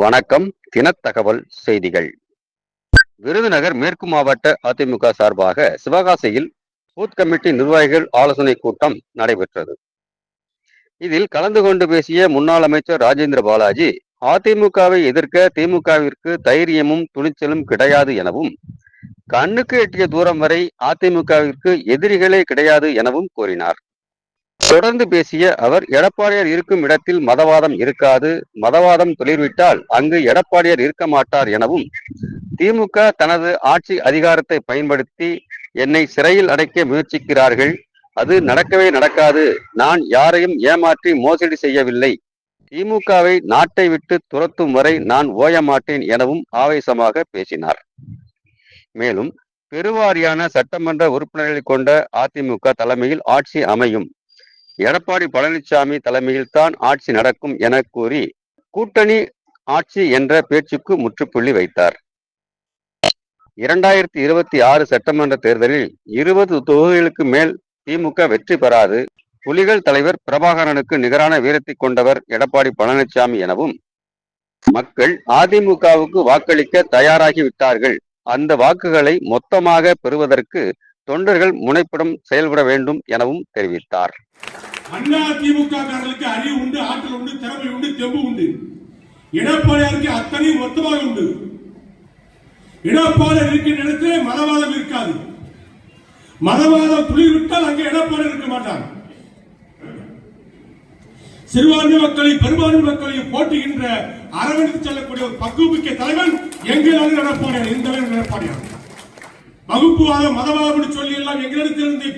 வணக்கம். தினத்தகவல் செய்திகள். விருதுநகர் மேற்கு மாவட்ட அதிமுக சார்பாக சிவகாசியில் பூத் கமிட்டி நிர்வாகிகள் ஆலோசனை கூட்டம் நடைபெற்றது. இதில் கலந்து கொண்டு பேசிய முன்னாள் அமைச்சர் ராஜேந்திர பாலாஜி அதிமுகவை எதிர்க்க திமுகவிற்கு தைரியமும் துணிச்சலும் கிடையாது எனவும் கண்ணுக்கு எட்டிய தூரம் வரை அதிமுகவிற்கு எதிரிகளே கிடையாது எனவும் கூறினார். தொடர்ந்து பேசிய அவர் எடப்பாடியார் இருக்கும் இடத்தில் மதவாதம் இருக்காது. மதவாதம் தொழிற்விட்டால் அங்கு எடப்பாடியார் இருக்க மாட்டார் எனவும் திமுக தனது ஆட்சி அதிகாரத்தை பயன்படுத்தி என்னை சிறையில் அடைக்க முயற்சிக்கிறார்கள். அது நடக்கவே நடக்காது. நான் யாரையும் ஏமாற்றி மோசடி செய்யவில்லை. திமுகவை நாட்டை விட்டு துரத்தும் வரை நான் ஓய மாட்டேன் எனவும் ஆவேசமாக பேசினார். மேலும் பெருவாரியான சட்டமன்ற உறுப்பினர்களை கொண்ட அதிமுக தலைமையில் ஆட்சி அமையும். எடப்பாடி பழனிசாமி தலைமையில் தான் ஆட்சி நடக்கும் என கூறி கூட்டணி ஆட்சி என்ற பேச்சுக்கு முற்றுப்புள்ளி வைத்தார். இரண்டாயிரத்தி இருபத்தி ஆறு சட்டமன்ற தேர்தலில் இருபது தொகுதிகளுக்கு மேல் திமுக வெற்றி பெறாது. புலிகள் தலைவர் பிரபாகரனுக்கு நிகரான வீரத்தை கொண்டவர் எடப்பாடி பழனிசாமி எனவும் மக்கள் அதிமுகவுக்கு வாக்களிக்க தயாராகிவிட்டார்கள் அந்த வாக்குகளை மொத்தமாக பெறுவதற்கு தொண்டர்கள் முனைப்புடன் செயல்பட வேண்டும் எனவும் தெரிவித்தார். அண்ணா திமுக காரர்களுக்கு அறிவு உண்டு ஆற்றல் உண்டு திறமை உண்டு தெம்பு உண்டு. எடப்பாடியாருக்கு அத்தனையும் மொத்தமாக உண்டு. எடப்பாடியார் இருக்கின்ற இடத்திலே மதவாதம் இருக்காது. மதவாதம் துளிர் விட்டால் அங்கே எடப்பாடி இருக்க மாட்டார் சிறுபான்மை மக்களை பெரும்பான்மை மக்களையும் போட்டுகின்ற அரவணைத்து செல்லக்கூடிய ஒரு பக்குவமிக்க தலைவன் எங்களால் எடப்பாடியார் இந்த எடப்பாடியார். வகுப்புவாதம் மதவாதம் சொல்லி எல்லாம் எங்களிடத்திலிருந்து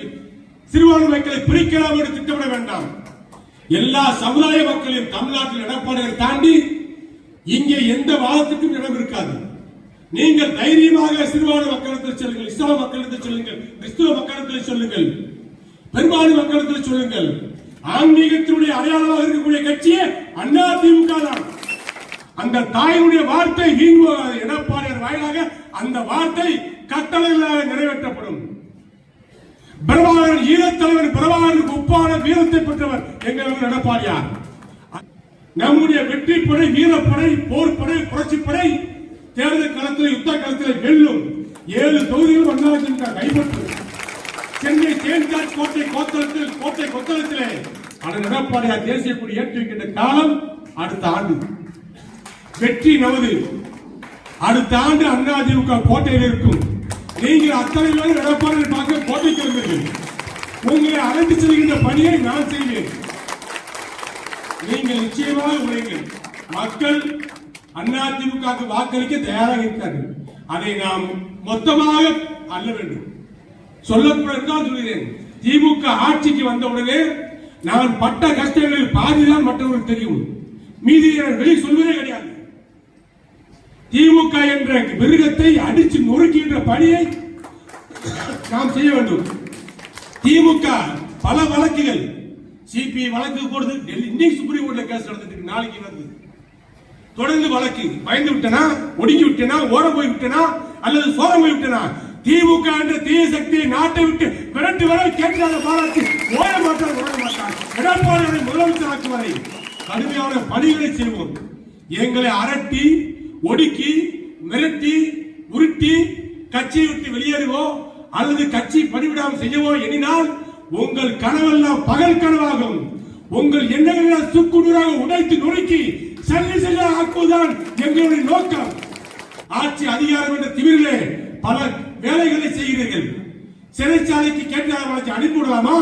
சிறுபான்மை மக்களை பிரிக்கலாம் என்று திட்டமிட வேண்டாம். எல்லா சமுதாய மக்களையும் தமிழ்நாட்டில் எடப்பாடியை தாண்டி இங்கே எந்த வாதத்துக்கும் இடம் இருக்காது. நீங்கள் தைரியமாக சிறுபான்மை மக்களிடத்தில் சொல்லுங்கள் இஸ்லாம் மக்களிடத்தில் சொல்லுங்கள் கிறிஸ்துவ மக்களிடத்தில் சொல்லுங்கள் பெரும்பான்மை மக்களிடத்தில் சொல்லுங்கள். ஆன்மீகத்தினுடைய அடையாளமாக இருக்கக்கூடிய கட்சியே அண்ணா திமுக தான். அந்த தாயினுடைய வார்த்தை வீண் எடப்பாடியார் வாயிலாக அந்த வார்த்தை கட்டளைகளாக நிறைவேற்றப்படும். ஈழத்தலைவர் பிரபாகரனுக்கு ஒப்பான வீரத்தை பெற்றவர் எங்கள் எடப்பாடியார். நம்முடைய வெற்றி படை வீரப்படை போர்ப்படை புரட்சிப்படை தேர்தல் களத்தில் யுத்த களத்தில் வெல்லும் ஏழு தொகுதிகள் அண்ணாதிமுக கைப்பற்று சென்னை தேன்காட் கோட்டை கோத்தளத்தில் கோட்டை கொத்தளத்திலே அதன் எடப்பாடியார் தேசிய கொடி ஏற்றிருக்கின்ற காலம் அடுத்த ஆண்டு. வெற்றி நமது. அடுத்த ஆண்டு அதிமுக கோட்டையில் இருக்கும். நீங்கள் அத்தனை பேரும் எடப்பாடி பார்க்க கோட்டைக்கு வந்தீர்கள் உங்களை அழைத்து செல்கின்ற பணியை நான் செய்வேன். நீங்கள் நிச்சயமாக உழைங்கள் மக்கள் அதிமுக வாக்களிக்க தயாராக இருக்கிறார்கள் அதை நாம் மொத்தமாக அல்ல வேண்டும். சொல்லக்கூடாது சொல்கிறேன். திமுக ஆட்சிக்கு வந்தவுடனே நான் பட்ட கஷ்டங்களில் பாதிதான் மற்றவர்களுக்கு தெரியும். மீதி வெளியே சொல்வதே கிடையாது. திமுக என்ற மிருகத்தை அடிச்சு நொறுக்கின்ற பணியை நாம் செய்ய வேண்டும். திமுக பல வழக்குகள். சிபிஐ வழக்கு போடுது. இன்னைக்கு சுப்ரீம் கோர்ட்ல கேஸ் நடந்துட்டு நாளைக்கு நடந்தது தொடர்ந்து வழக்கு பயந்து விட்டனா ஒடுங்கி விட்டனா ஓரம் போய் விட்டனா அல்லது சோரம் போய் விட்டனா? திமுக என்ற தீய சக்தியை நாட்டை விட்டு விரட்டு வரை கேட்காத பாராட்டி ஓய மாட்டார் ஓட மாட்டார் எடப்பாடியை முதலமைச்சராக்கும் வரை கடுமையான பணிகளை செய்வோம். எங்களை அரட்டி ஒடுக்கி மிரட்டி உருட்டி கட்சியை விட்டு வெளியேறுவோம். அல்லது கட்சி பணிவிடாமல் செய்யவோ எண்ணினால் உங்கள் கனவெல்லாம் பகல் கனவாகும். உங்கள் எண்ணங்கள் சுக்குநூறாக உடைத்து நொறுக்கி செல்லி செல்ல ஆக்குவதுதான் எங்களுடைய நோக்கம். ஆட்சி அதிகாரம் என்ற திமிரிலே பல வேலைகளை செய்கிறீர்கள். சிறைச்சாலைக்கு கேட்டாளர்களுக்கு அனுப்பிவிடலாமா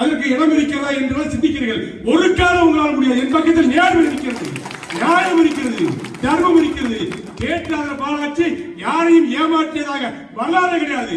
அதற்கு இடம் இருக்கிறதா என்று சிந்திக்கிறீர்கள். ஒரு காலம் உங்களால் முடியாது. என் பக்கத்தில் நேரம் இருக்கிறது. நியாயம் இருக்கிறது. தர்மம் இருக்கிறது. கேட்டாளர் பாலாட்சி யாரையும் ஏமாற்றியதாக வரலாறு கிடையாது.